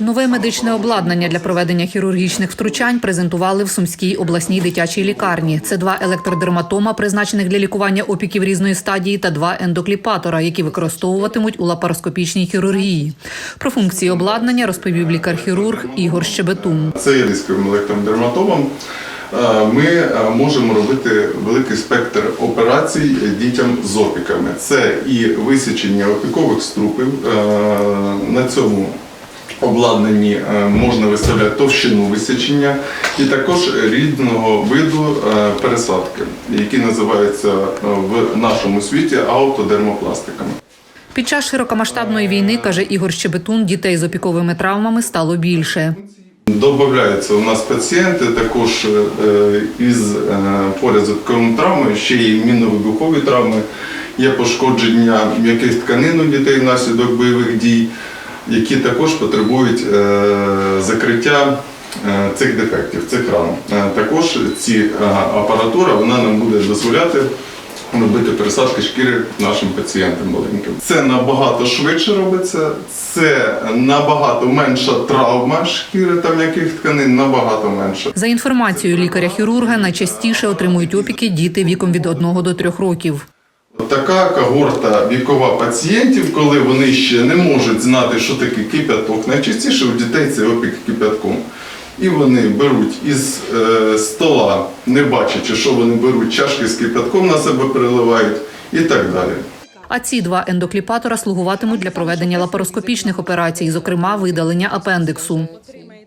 Нове медичне обладнання для проведення хірургічних втручань презентували в Сумській обласній дитячій лікарні. Це два електродерматома, призначених для лікування опіків різної стадії, та два ендокліпатора, які використовуватимуть у лапароскопічній хірургії. Про функції обладнання розповів лікар-хірург Ігор Щебетун. Це електродерматомом. Е, Ми е, можемо робити великий спектр операцій дітям з опіками. Це і висічення опікових струпів. е, На цьому обладнанні можна виставляти товщину висічення і також різного виду пересадки, які називаються в нашому світі аутодермопластиками. Під час широкомасштабної війни каже Ігор Щебетун, дітей з опіковими травмами стало більше. Добавляються у нас пацієнти також із е, поряд з травмами, ще й мінно-вибухові травми, є пошкодження м'яких тканин у дітей внаслідок бойових дій, які також потребують е, закриття е, цих дефектів, цих ран. Е, Також ці апаратура вона нам буде дозволяти робити пересадки шкіри нашим пацієнтам маленьким. Це набагато швидше робиться, це набагато менша травма шкіри та м'яких тканин, набагато менша. За інформацією лікаря-хірурга, найчастіше отримують опіки діти віком від 1 до 3 років. Така когорта вікова пацієнтів, коли вони ще не можуть знати, що таке кипяток, найчастіше у дітей це опік кипятком. І вони беруть із е, стола, не бачачи, що вони беруть, чашки з кипятком на себе переливають і так далі. А ці два ендокліпатора слугуватимуть для проведення лапароскопічних операцій, зокрема видалення апендиксу.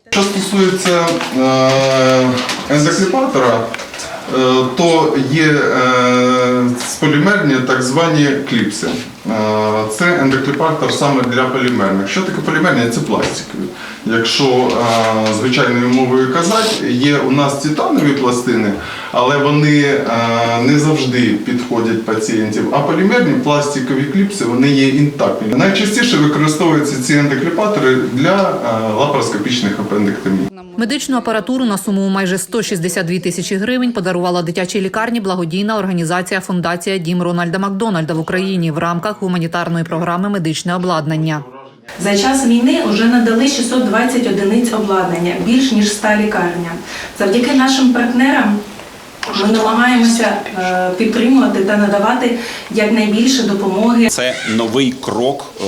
Що стосується е, ендокліпатора, е, то є е, полімерні так звані кліпси. Е, це ендокліпатор саме для полімерних. Що таке полімерні? Це пластикові. Якщо е, звичайною мовою казати, є у нас титанові пластини, але вони е, не завжди підходять пацієнтів. А полімерні пластикові кліпси вони є інтактні. Найчастіше використовуються ці ендокліпатори для лапароскопічних апендектомій. Медичну апаратуру на суму майже 162 тисячі гривень подарувала дитячій лікарні благодійна організація Фундація Дім Рональда Макдональда в Україні в рамках гуманітарної програми медичне обладнання. За час війни вже надали 620 одиниць обладнання, більш ніж 100 лікарням. Завдяки нашим партнерам ми намагаємося е, підтримувати та надавати якнайбільше допомоги Це новий крок е,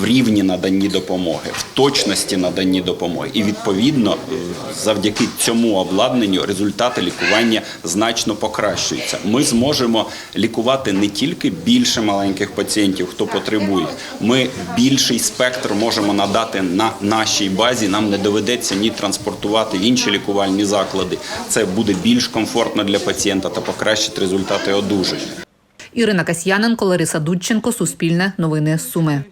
в рівні наданні допомоги, в точності наданні допомоги. І відповідно, е, завдяки цьому обладнанню результати лікування значно покращуються. Ми зможемо лікувати не тільки більше маленьких пацієнтів, хто потребує. Ми більший спектр можемо надати на нашій базі. Нам не доведеться ні транспортувати в інші лікувальні заклади. Це буде більш комфортно для пацієнта та покращить результати одужання. Ірина Касьяненко, Лариса Дудченко, Суспільне, Новини Суми.